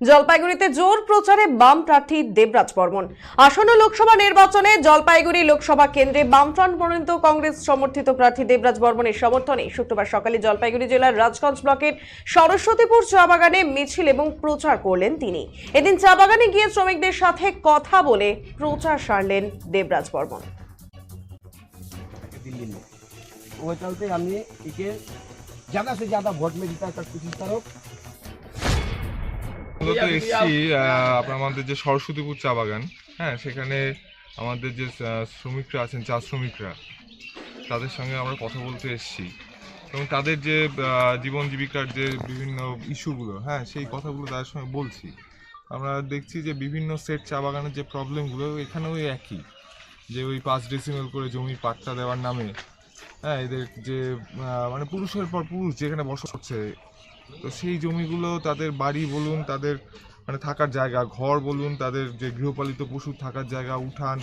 জলপাইগুড়িতে জোর প্রচারে বাম প্রার্থী দেবরাজ বর্মন আসন্ন লোকসভা নির্বাচনে জলপাইগুড়ি লোকসভা কেন্দ্রে বামফ্রন্ট মনোনীত কংগ্রেস সমর্থিত প্রার্থী দেবরাজ বর্মনের সমর্থনে শুক্রবার সকালে জলপাইগুড়ি জেলার রাজগঞ্জ ব্লকের সরস্বতীপুর চা বাগানে মিছিল এবং প্রচার করলেন তিনি এদিন চা বাগানে গিয়ে শ্রমিকদের সাথে কথা বলে প্রচার সারলেন দেবরাজ বর্মন दिल्ली में वो चलते हमने इसे ज़्यादा से ज़्यादा वोट में जीता कर कोशिश करो মূলত এসছি আপনার আমাদের যে সরস্বতীপুর চা বাগান হ্যাঁ সেখানে আমাদের যে শ্রমিকরা আছেন চা শ্রমিকরা তাদের সঙ্গে আমরা কথা বলতে এসেছি। এবং তাদের যে জীবন জীবিকার যে বিভিন্ন ইস্যুগুলো হ্যাঁ সেই কথাগুলো তাদের সঙ্গে বলছি। আমরা দেখছি যে বিভিন্ন সেট চা বাগানের যে প্রবলেমগুলো এখানেও ওই একই। যে ওই পাঁচ ডেসিমেল করে জমির পাট্টা দেওয়ার নামে হ্যাঁ এদের যে মানে পুরুষের পর পুরুষ যেখানে বসবাস করছে তো সেই জমিগুলো তাদের বাড়ি বলুন, তাদের মানে থাকার জায়গা, ঘর বলুন, তাদের যে গৃহপালিত পশুর থাকার জায়গা, উঠান,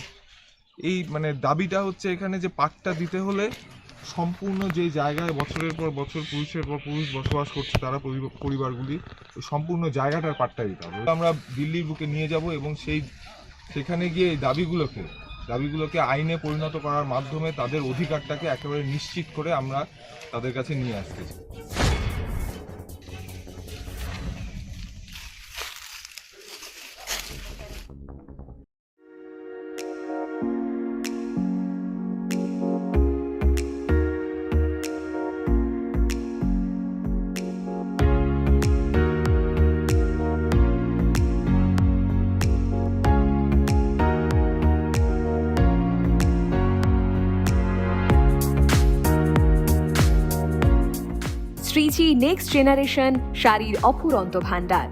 এই মানে দাবিটা হচ্ছে এখানে যে পাটটা দিতে হলে সম্পূর্ণ যে জায়গায় বছরের পর বছর পুরুষের পর পুরুষ বসবাস করছে তারা পরিবারগুলি সম্পূর্ণ জায়গাটার পাট্টা দিতে হবে। আমরা দিল্লির বুকে নিয়ে যাব এবং সেই, সেখানে গিয়ে এই দাবিগুলোকে দাবিগুলোকে আইনে পরিণত করার মাধ্যমে তাদের অধিকারটাকে একেবারে নিশ্চিত করে আমরা তাদের কাছে নিয়ে আসতে শ্রীজি নেক্সট জেনারেশন শাড়ির অফুরন্ত ভাণ্ডার।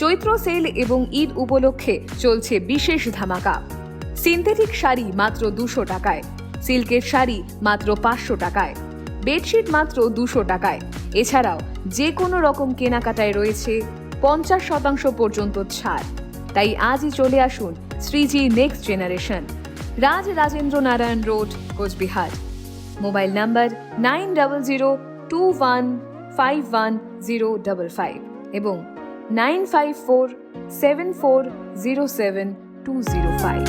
চৈত্র সেল এবং ঈদ উপলক্ষে চলছে বিশেষ ধামাকা। সিনথেটিক শাড়ি মাত্র দুশো টাকায়, সিল্কের শাড়ি মাত্র পাঁচশো টাকায়, বেডশিট মাত্র দুশো টাকায়। এছাড়াও যে কোনো রকম কেনাকাটায় রয়েছে পঞ্চাশ শতাংশ পর্যন্ত ছাড়। তাই আজই চলে আসুন Shreeji next generation. Raj Rajendra Narayan road, Coochbehar. Mobile number nine double zero two one five one zero double five এবং nine five four seven four zero seven two zero five